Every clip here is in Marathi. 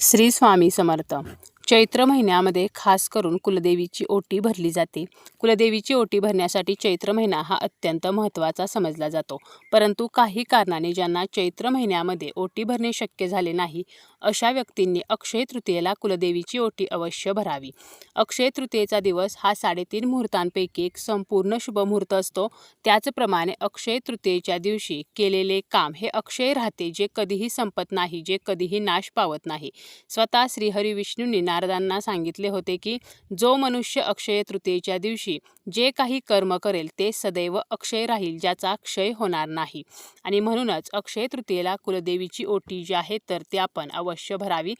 श्री स्वामी समर्थ. चैत्र महिन्यामध्ये खास करून कुलदेवीची ओटी भरली जाते. कुलदेवीची ओटी भरण्यासाठी चैत्र महिना हा अत्यंत महत्त्वाचा समजला जातो. परंतु काही कारणाने ज्यांना चैत्र महिन्यामध्ये ओटी भरणे शक्य झाले नाही अशा व्यक्तींनी अक्षय तृतीयेला कुलदेवीची ओटी अवश्य भरावी. अक्षय तृतीयेचा दिवस हा साडेतीन मुहूर्तांपैकी एक संपूर्ण शुभ मुहूर्त असतो. त्याचप्रमाणे अक्षय तृतीयेच्या दिवशी केलेले काम हे अक्षय राहते जे कधीही संपत नाही जे कधीही नाश पावत नाही. स्वतः श्रीहरी विष्णूंनी नारदांना सांगितले होते की जो मनुष्य अक्षय तृतीयेच्या दिवशी जे काही कर्म करेल ते सदैव अक्षय राहील ज्याचा क्षय होणार नाही. आणि म्हणूनच अक्षय तृतीयेला कुलदेवीची ओटी जी आहे तर ते आपण अवश्य भरावी.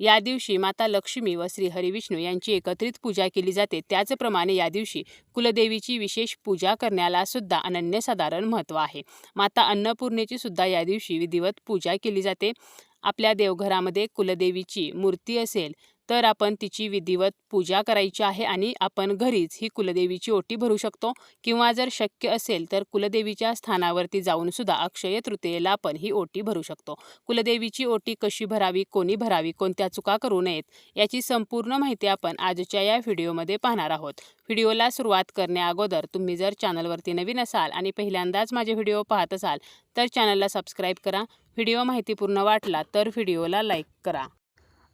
या दिवशी माता लक्ष्मी व श्री हरिविष्णू यांची एकत्रित पूजा केली जाते. त्याचप्रमाणे या दिवशी कुलदेवीची विशेष पूजा करण्याला सुद्धा अनन्यसाधारण महत्त्व आहे. माता अन्नपूर्णेची सुद्धा या दिवशी विधिवत पूजा केली जाते. आपल्या देवघरामध्ये कुलदेवीची मूर्ती असेल तर आपण तिची विधिवत पूजा करायची आहे आणि आपण घरीच ही कुलदेवीची ओटी भरू शकतो. किंवा जर शक्य असेल तर कुलदेवीच्या स्थानावरती जाऊन सुद्धा अक्षय तृतीयेला आपण ही ओटी भरू शकतो. कुलदेवीची ओटी कशी भरावी कोणी भरावी कोणत्या चुका करू नयेत याची संपूर्ण माहिती आपण आजच्या या व्हिडिओमध्ये पाहणार आहोत. व्हिडिओला सुरुवात करण्याअगोदर तुम्ही जर चॅनलवरती नवीन असाल आणि पहिल्यांदाच माझे व्हिडिओ पाहत असाल तर चॅनलला सबस्क्राईब करा. व्हिडिओ माहितीपूर्ण वाटला तर व्हिडिओला लाईक करा.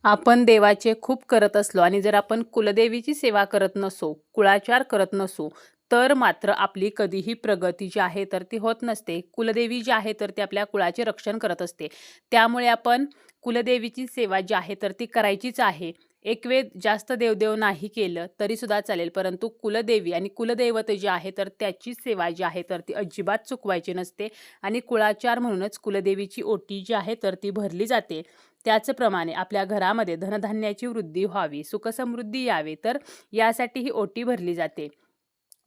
आपण देवाचे खूप करत असलो आणि जर आपण कुलदेवीची सेवा करत नसो कुळाचार करत नसो तर मात्र आपली कधीही प्रगती जी आहे तर ती होत नसते. कुलदेवी जी आहे तर ती आपल्या कुळाचे रक्षण करत असते. त्यामुळे आपण कुलदेवीची सेवा जी आहे तर ती करायचीच आहे. एक वेद जास्त देवदेव नाही केलं तरीसुद्धा चालेल. परंतु कुलदेवी आणि कुलदैवत जे आहे तर त्याची सेवा जी आहे तर ती अजिबात चुकवायची नसते. आणि कुळाचार म्हणूनच कुलदेवीची ओटी जी आहे तर ती भरली जाते. त्याचप्रमाणे आपल्या घरामध्ये धनधान्याची वृद्धी व्हावी सुखसमृद्धी यावे तर यासाठी ही ओटी भरली जाते.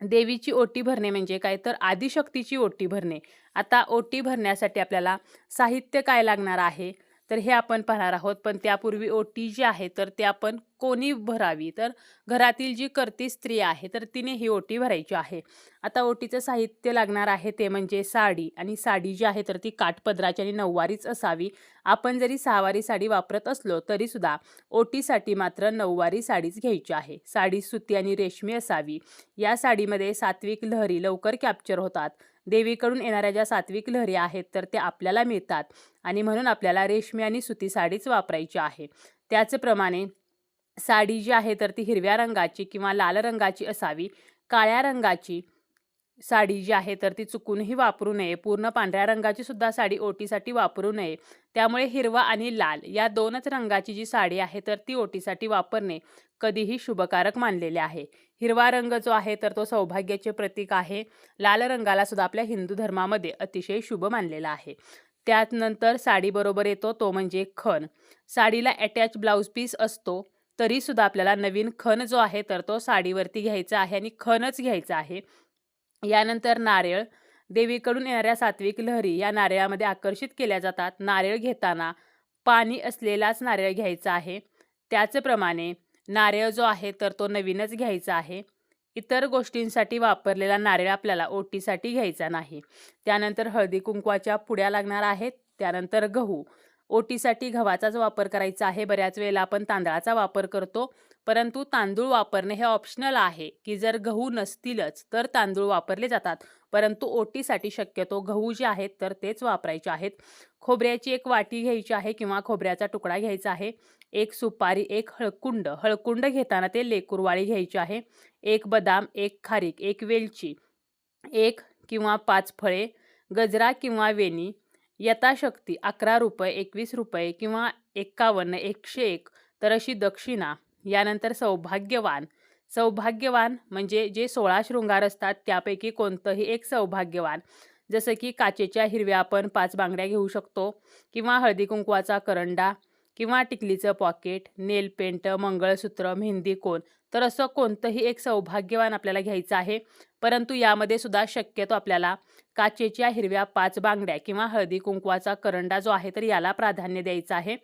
देवीची ओटी भरणे म्हणजे काय? तर आदिशक्तीची ओटी भरणे. आता ओटी भरण्यासाठी आपल्याला साहित्य काय लागणार आहे? तर हे आपण पाहणार आहोत. पण त्यापूर्वी ओटी जी आहे तर ते आपण कोणी भरावी? तर घरातील जी करती स्त्री आहे तर तिने ही ओटी भरायची आहे. आता ओटीचं साहित्य लागणार आहे ते म्हणजे साडी. आणि साडी जी आहे तर ती काठपदराची आणि नऊवारीच असावी. आपण जरी सहावारी साडी वापरत असलो तरीसुद्धा ओटीसाठी मात्र नऊवारी साडीच घ्यायची आहे. साडी सुती आणि रेशमी असावी. या साडीमध्ये सात्विक लहरी लवकर कॅप्चर होतात. देवीकडून येणाऱ्या ज्या सात्विक लहरी आहेत तर त्या आपल्याला मिळतात. आणि म्हणून आपल्याला रेशमी आणि सुती साडीच वापरायची आहे. त्याचप्रमाणे साडी जी आहे तर ती हिरव्या रंगाची किंवा लाल रंगाची असावी काळ्या रंगाची साडी जी आहे तर ती चुकूनही वापरू नये. पूर्ण पांढऱ्या रंगाची सुद्धा साडी ओटीसाठी वापरू नये. त्यामुळे हिरवा आणि लाल या दोनच रंगाची जी साडी आहे तर ती ओटीसाठी वापरणे कधीही शुभकारक मानलेले आहे. हिरवा रंग जो आहे तर तो सौभाग्याचे प्रतीक आहे. लाल रंगाला सुद्धा आपल्या हिंदू धर्मामध्ये अतिशय शुभ मानलेला आहे. त्यानंतर साडीबरोबर येतो तो म्हणजे खण. साडीला अटॅच ब्लाऊज पीस असतो तरीसुद्धा आपल्याला नवीन खण जो आहे तर तो साडीवरती घ्यायचा आहे आणि खणच घ्यायचा आहे. यानंतर नारळ देवीकडून येणाऱ्या सात्विक लहरी या नारळामध्ये आकर्षित केल्या जातात. नारळ घेताना पाणी असलेलाच नारळ घ्यायचा आहे. त्याचप्रमाणे नारळ जो आहे तर तो नवीनच घ्यायचा आहे. इतर गोष्टींसाठी वापरलेला नारळ आपल्याला ओटीसाठी घ्यायचा नाही. त्यानंतर हळदी कुंकवाच्या पुड्या लागणार आहेत. त्यानंतर गहू. ओटीसाठी गव्हाचाच वापर करायचा आहे. बऱ्याच वेळेला आपण तांदळाचा वापर करतो. परंतु तांदूळ वापरणे हे ऑप्शनल आहे की जर गहू नसतीलच तर तांदूळ वापरले जातात. परंतु ओटीसाठी शक्यतो गहू जे आहेत तर तेच वापरायचे आहेत. खोबऱ्याची एक वाटी घ्यायची आहे किंवा खोबऱ्याचा तुकडा घ्यायचा आहे. एक सुपारी एक हळकुंड. हळकुंड घेताना ते लेकुरवाळी घ्यायची आहे. एक बदाम एक खारीक एक वेलची एक किंवा पाच फळे गजरा किंवा वेणी यथाशक्ती अकरा रुपये एकवीस रुपये किंवा एक्कावन्न एकशे एक तर अशी दक्षिणा. यानंतर सौभाग्यवान. सौभाग्यवान म्हणजे जे सोळा शृंगार असतात त्यापैकी कोणतंही एक सौभाग्यवान. जसं की काचेच्या हिरव्या आपण पाच बांगड्या घेऊ शकतो किंवा हळदी कुंकवाचा करंडा किंवा टिकलीचं pocket nail paint mangalsutra mehndi कोण. तर असं कोणतंही एक सौभाग्यवान आपल्याला घ्यायचं आहे. परंतु यामध्ये सुद्धा शक्यतो आपल्याला काचेच्या हिरव्या पाच बांगड्या किंवा हळदी कुंकवाचा करंडा जो आहे तर याला प्राधान्य द्यायचं आहे.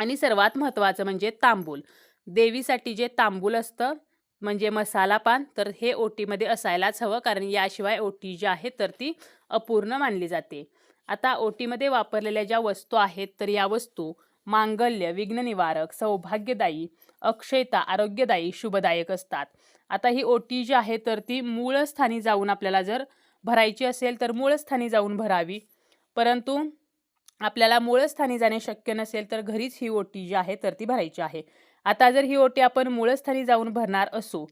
आणि सर्वात महत्त्वाचं म्हणजे तांबूल. देवीसाठी जे तांबूल असतं म्हणजे मसाला पान तर हे ओटीमध्ये असायलाच हवं कारण याशिवाय ओटी जी आहे तर ती अपूर्ण मानली जाते. आता ओटीमध्ये वापरलेल्या ज्या वस्तू आहेत तर या वस्तू मांगल्य विघ्ननिवारक सौभाग्यदायी अक्षयता आरोग्यदायी शुभदायक असतात. आता ही ओटी जी आहे तर ती मूळ स्थानी जाऊन आपल्याला जर भरायची असेल तर मूळ स्थानी जाऊन भरावी. परंतु आपल्याला मूळ स्थानी जाणे शक्य नसेल तर घरीच ही ओटी जी आहे तर ती भरायची आहे. आता जर ही ओटी आपण मूळस्थानी जाऊन भरणार असू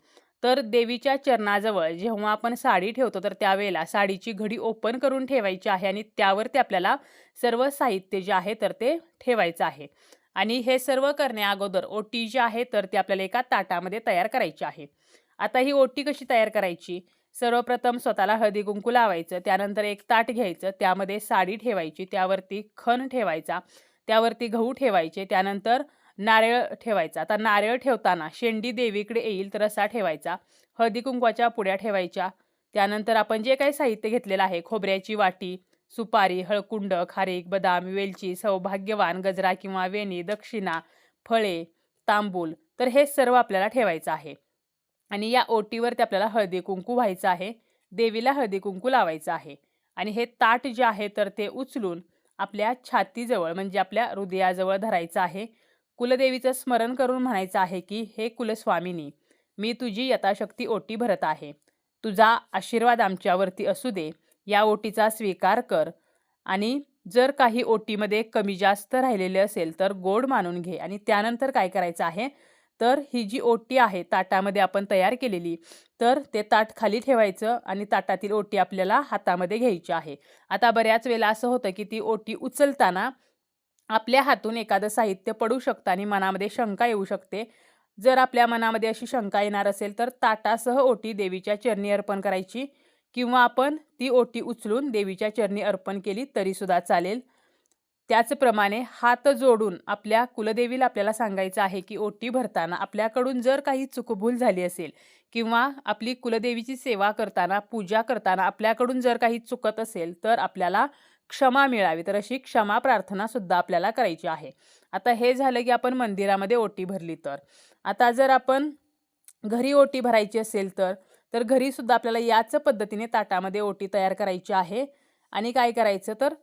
तर देवीच्या चरणाजवळ जेव्हा आपण साडी ठेवतो तर त्यावेळेला साडीची घडी ओपन करून ठेवायची आहे आणि त्यावरती आपल्याला सर्व साहित्य जे आहे तर ते ठेवायचं आहे. आणि हे सर्व करण्या अगोदर ओटी जी आहे तर ती आपल्याला एका ताटामध्ये तयार करायची आहे. आता ही ओटी कशी तयार करायची? सर्वप्रथम स्वतःला हळदी कुंकू लावायचं त्यानंतर एक ताट घ्यायचं त्यामध्ये साडी ठेवायची त्यावरती खण ठेवायचा त्यावरती गहू ठेवायचे त्यानंतर नारळ ठेवायचा. आता नारळ ठेवताना शेंडी देवीकडे येईल तर असा ठेवायचा. हळदी कुंकवाच्या पुड्या ठेवायच्या. त्यानंतर आपण जे काही साहित्य घेतलेलं आहे खोबऱ्याची वाटी सुपारी हळकुंड खारीक बदाम वेलची सौभाग्यवान गजरा किंवा वेणी दक्षिणा फळे तांबूल तर हे सर्व आपल्याला ठेवायचं आहे. आणि या ओटीवरती आपल्याला हळदी कुंकू व्हायचं आहे. देवीला हळदी कुंकू लावायचं आहे. आणि हे ताट जे आहे तर ते उचलून आपल्या छातीजवळ म्हणजे आपल्या हृदयाजवळ धरायचं आहे. कुलदेवीचं स्मरण करून म्हणायचं आहे की हे कुलस्वामिनी मी तुझी यथाशक्ती ओटी भरत आहे. तुझा आशीर्वाद आमच्यावरती असू दे. या ओटीचा स्वीकार कर. आणि जर काही ओटीमध्ये कमी जास्त राहिलेले असेल तर गोड मानून घे. आणि त्यानंतर काय करायचं आहे? तर ही जी ओटी आहे ताटामध्ये आपण तयार केलेली तर ते ताट खाली ठेवायचं आणि ताटातील ओटी आपल्याला हातामध्ये घ्यायची आहे. आता बऱ्याच वेळेला असं होतं की ती ओटी उचलताना आपल्या हातून एखादं साहित्य पडू शकतं आणि मनामध्ये शंका येऊ शकते. जर आपल्या मनामध्ये अशी शंका येणार असेल तर ताटासह ओटी देवीच्या चरणी अर्पण करायची किंवा आपण ती ओटी उचलून देवीच्या चरणी अर्पण केली तरीसुद्धा चालेल. त्याचप्रमाणे हात जोडून आपल्या कुलदेवीला आपल्याला सांगायचं आहे की ओटी भरताना आपल्याकडून जर काही चुकभूल झाली असेल किंवा आपली कुलदेवीची सेवा करताना पूजा करताना आपल्याकडून जर काही चुकत असेल तर आपल्याला क्षमा मिळावी तर अशी क्षमा प्रार्थना सुद्धा आपल्याला करायची आहे. आता हे झालं की आपण मंदिरामध्ये ओटी भरली तर. आता जर आपण घरी ओटी भरायची असेल तर तर घरीसुद्धा आपल्याला याच पद्धतीने ताटामध्ये ओटी तयार करायची आहे. आणि काय करायचं तर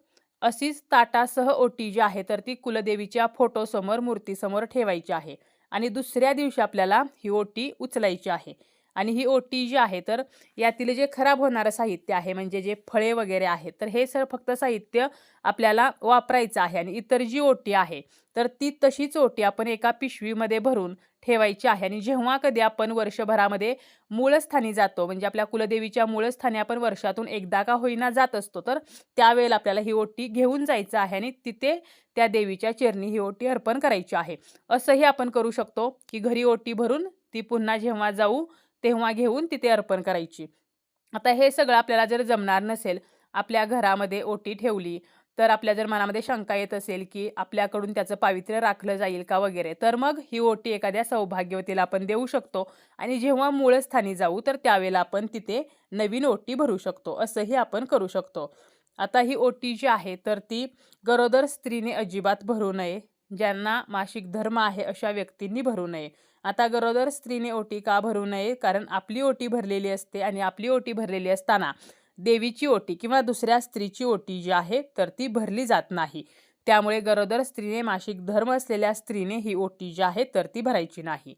अशीच ताटासह ओटी जी आहे तर ती कुलदेवीच्या फोटोसमोर मूर्तीसमोर ठेवायची आहे. आणि दुसऱ्या दिवशी आपल्याला ही ओटी उचलायची आहे. आणि ही ओटी जी आहे तर यातील जे खराब होणारं साहित्य आहे म्हणजे जे फळे वगैरे आहेत तर हे सर फक्त साहित्य आपल्याला वापरायचं आहे आणि इतर जी ओटी आहे तर ती तशीच ओटी आपण एका पिशवीमध्ये भरून ठेवायची आहे. आणि जेव्हा कधी आपण वर्षभरामध्ये मूळस्थानी जातो म्हणजे आपल्या कुलदेवीच्या मूळस्थानी आपण वर्षातून एकदा का होईना जात असतो तर त्यावेळेला आपल्याला ही ओटी घेऊन जायचं आहे आणि तिथे त्या देवीच्या चरणी ही ओटी अर्पण करायची आहे. असंही आपण करू शकतो की घरी ओटी भरून ती पुन्हा जेव्हा जाऊ तेव्हा घेऊन तिथे अर्पण करायची. आता हे सगळं आपल्याला जर जमणार नसेल आपल्या घरामध्ये ओटी ठेवली तर आपल्या जर मनामध्ये शंका येत असेल की आपल्याकडून त्याचं पावित्र्य राखलं जाईल का वगैरे तर मग ही ओटी एखाद्या सौभाग्यवतीला आपण देऊ शकतो आणि जेव्हा मूळ स्थानी जाऊ तर त्यावेळेला आपण तिथे नवीन ओटी भरू शकतो असंही आपण करू शकतो. आता ही ओटी जी आहे तर ती गरोदर स्त्रीने अजिबात भरू नये ज्यांना मासिक धर्म आहे अशा व्यक्तींनी भरू नये. आता गरोदर स्त्रीने ओटी का भरू नये? कारण आपली ओटी भरलेली असते आणि आपली ओटी भरलेली असताना देवीची ओटी किंवा दुसऱ्या स्त्रीची ओटी जी आहे तर ती भरली जात नाही. त्यामुळे गरोदर स्त्रीने मासिक धर्म असलेल्या स्त्रीने ही ओटी जी आहे तर ती भरायची नाही.